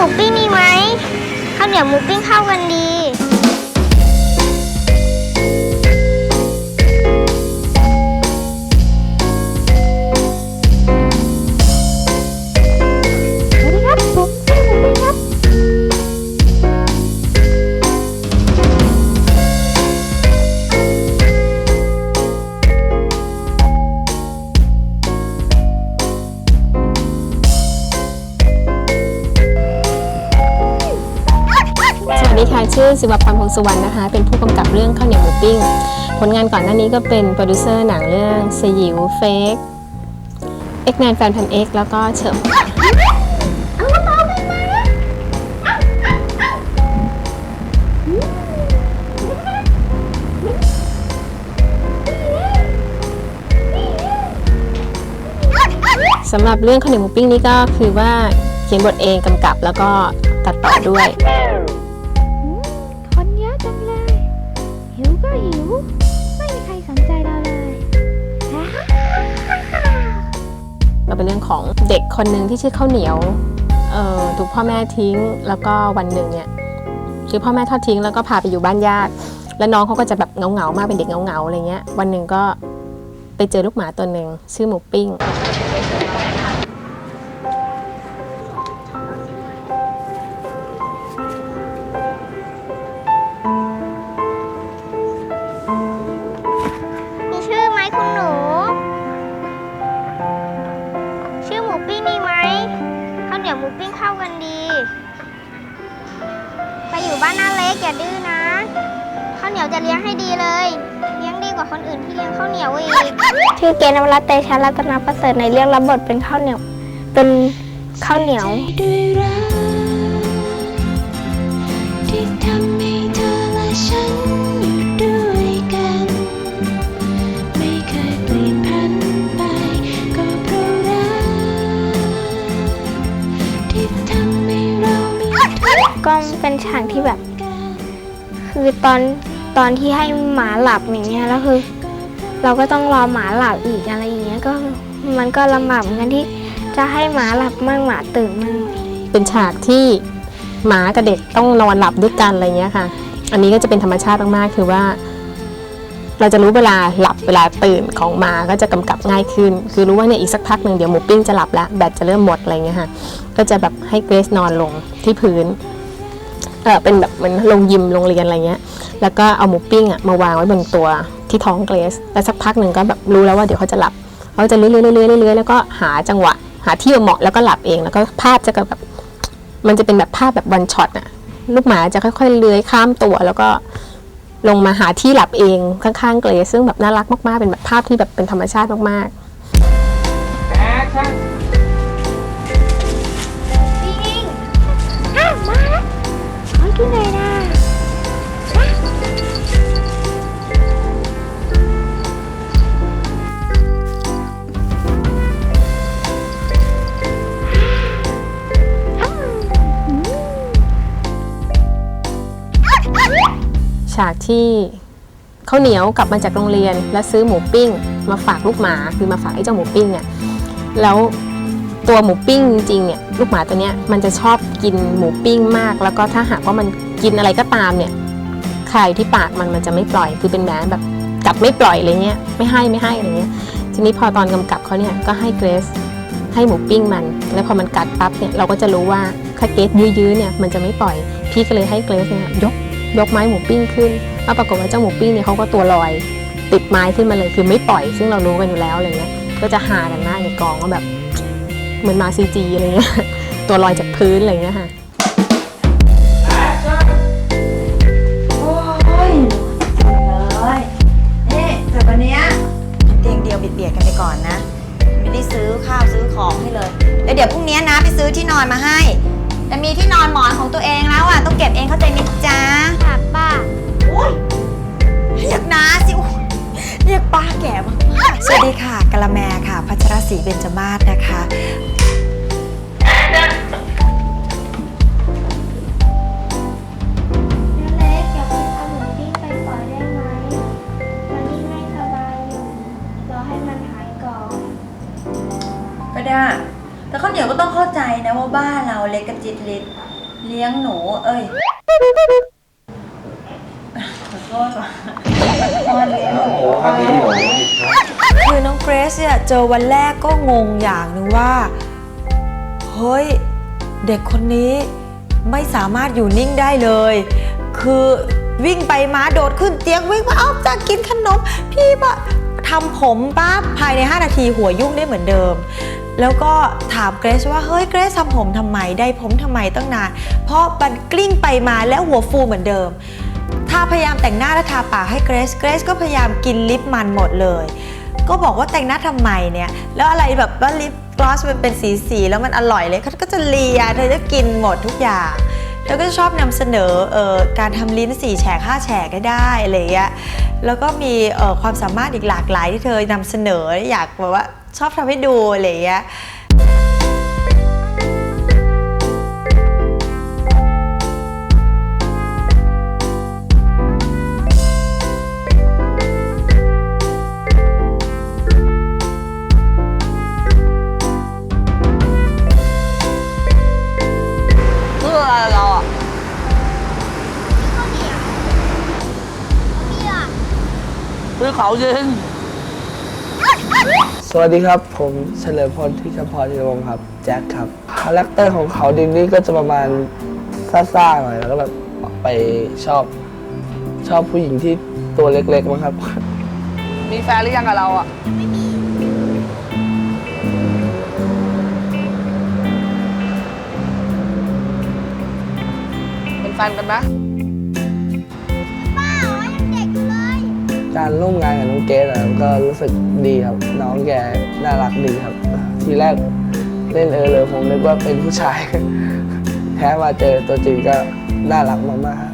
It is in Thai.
มูปิ้งดีไหมข้าวเหนียวหมูปิ้งเข้ากันดี สวัสดีค่ะชื่อศิวพรพงสุวรรณนะคะ เป็นผู้กำกับเรื่องข้าวเหนียวหมูปิ้ง ผลงานก่อนหน้านี้ก็เป็นโปรดิวเซอร์หนังเรื่องสยิวเฟกเอ็กแมนแฟนพันเอ็กแล้วก็เฉิมสำหรับเรื่องข้าวเหนียวหมูปิ้งนี้ก็คือว่าเขียนบทเองกำกับแล้วก็ตัดต่อด้วย เราเป็นเรื่องของเด็กคนหนึ่งที่ชื่อข้าวเหนียวถูกพ่อแม่ทิ้งแล้วก็วันหนึ่งเนี่ยคือพ่อแม่ทอดทิ้งแล้วก็พาไปอยู่บ้านญาติ แล้วน้องเขาก็จะแบบเงาๆมากเป็นเด็กเงาๆอะไรเงี้ย วันหนึ่งก็ไปเจอลูกหมาตัวหนึ่งชื่อหมูปิ้ง ข้าวเหนียวหมูปิ้งเข้ากันดี ไปอยู่บ้านน้าเล็กอย่าดื้อนะข้าวเหนียวจะเลี้ยงให้ดีเลย เลี้ยงดีกว่าคนอื่นที่เลี้ยงข้าวเหนียวอีกชื่อเกณฑ์นวรัตน์เตชะรัตนประเสริฐในเรื่องรับบทเป็นข้าวเหนียว เป็นข้าวเหนียว ที่ทำ ก็เป็นฉากที่แบบ คือตอนตอนที่ให้หมาหลับอย่างเงี้ยแล้วคือ เราก็ต้องรอหมาหลับอีกอะไรอย่างเงี้ยก็มันก็ลำบากเหมือนกันที่จะให้หมาหลับมั่งหมาตื่นมั่งเป็นฉากที่หมากับเด็กต้องนอนหลับด้วยกันอะไรเงี้ยค่ะ อันนี้ก็จะเป็นธรรมชาติมากๆคือว่า เราจะรู้เวลาหลับเวลาตื่นของหมาก็จะกำกับง่ายขึ้น คือรู้ว่าเนี่ยอีกสักพักหนึ่งเดี๋ยวหมูปิ้งจะหลับแล้วแบตจะเริ่มหมดอะไรเงี้ยค่ะ ก็จะแบบให้เกรซนอนลงที่พื้น เออเป็นแบบเหมือนโรงยิมโรงเรียนอะไรเงี้ย แล้วก็เอาหมูปิ้งอะมาวางไว้บนตัวที่ท้องเกรซแล้วสักพักหนึ่งก็แบบรู้แล้วว่าเดี๋ยวเขาจะหลับเขาจะเลื้อยเลื้อยเลื้อยแล้วก็หาจังหวะ หาที่เหมาะแล้วก็หลับเองแล้วก็ภาพจะแบบมันจะเป็นแบบภาพแบบวันช็อตอะลูกหมาจะค่อยๆเลื้อยข้ามตัว แล้วก็ลงมาหาที่หลับเองข้างๆเกรซซึ่งแบบน่ารักมากๆเป็นแบบภาพที่แบบเป็นธรรมชาติมากๆ ขอกินหนนะฉากที่ข้าวเหนียวกลับมาจากโรงเรียน แล้วซื้อหมูปิ้ง มาฝากลูกหมาคือมาฝากไอ้เจ้าหมูปิ้งเนี่ยแล้ว ตัวหมูปิ้งจริงๆเนี่ยลูกหมาตัวเนี้ยมันจะชอบกินหมูปิ้งมาก แล้วก็ถ้าหากว่ามันกินอะไรก็ตามเนี่ยใครที่ปากมันมันจะไม่ปล่อยคือเป็นแมนแบบกัดไม่ปล่อยอะไรเงี้ยไม่ให้ไม่ให้อะไรเงี้ยทีนี้พอตอนกำกับเขาเนี่ยก็ให้เกรซให้หมูปิ้งมัน แล้วพอมันกัดปั๊บเนี่ยเราก็จะรู้ว่าถ้าเกรซยื้อๆเนี่ยมันจะไม่ปล่อย พี่ก็เลยให้เกรซเนี่ยยกยกไม้หมูปิ้งขึ้นแล้วปรากฏว่าเจ้าหมูปิ้งเนี่ยเขาก็ตัวลอย ติดไม้ขึ้นมาเลยคือไม่ปล่อย ซึ่งเรารู้กันอยู่แล้วอะไรเงี้ยก็จะหากันมากในกองว่าแบบ เหมือนมาซีจีอะไรเงี้ยตัวลอยจากพื้นอะไรเงี้ยค่ะ วัสดีค่ะกะละแมค่ะ พัชรศรีเบญจมาศนะคะ น้าเล็กอยากไปเอาหมูปิ้งไปปล่อยได้ไหมตอนนี้ไม่สบายอยู่ รอให้มันหายก่อนก็ได้ แต่ข้าวเหนียวก็ต้องเข้าใจนะว่าบ้านเราเล็กกระจิตเล็กเลี้ยงหนู เอ้ยขอโทษว่ะพ่อเลี้ยงหนูคืือน้องเกรซเนี่ยเจอวันแรกก็งงอย่างหนึ่งว่า เฮ้ย เด็กคนนี้ไม่สามารถอยู่นิ่งได้เลย คือวิ่งไปมาโดดขึ้นเตียงวิ่งมาเอาจะกินขนม พี่ปะทำผมปั๊บภายใน 5 นาทีหัวยุ่งได้เหมือนเดิม แล้วก็ถามเกรซว่าเฮ้ยเกรซทำผมทำไมได้ผมทำไมตั้งนาน เพราะมันกลิ้งไปมาแล้วหัวฟูเหมือนเดิมถ้าพยายามแต่งหน้าและทาปากให้เกรซเกรซก็พยายามกินลิปมันหมดเลย ก็บอกว่าแต่งหน้าทำไมเนี่ย แล้วอะไรแบบว่าลิปกลอสมันเป็นสีสีๆแล้วมันอร่อยเลยเขาก็จะเลียเธอจะกินหมดทุกอย่างแล้วก็จะชอบนำเสนอเออการทำลิ้นสี่แฉกห้าแฉกก็ได้อะไรอย่างเงี้ยแล้วก็มีเอ่อความสามารถอีกหลากหลายที่เธอนำเสนออยากแบบว่าชอบทำให้ดูอะไรอย่างเงี้ย เพื่อเขายิง สวัสดีครับ ผมเฉลิมพลที่คำพรธีรวงศ์ครับ แจ็คครับ คาแรคเตอร์ของเขาดินนี่ก็จะประมาณซ่าๆหน่อย แล้วก็แบบไปชอบ ชอบผู้หญิงที่ตัวเล็กๆมั้งครับ มีแฟนหรือยังกับเราอะ เป็นแฟนกันไหม การร่วมงานกับน้องเกดอะก็รู้สึกดีครับ น้องแกน่ารักดีครับ ทีแรกเล่นเออเลยผมนึกว่าเป็นผู้ชาย แท้มาเจอตัวจริงก็น่ารักมากๆ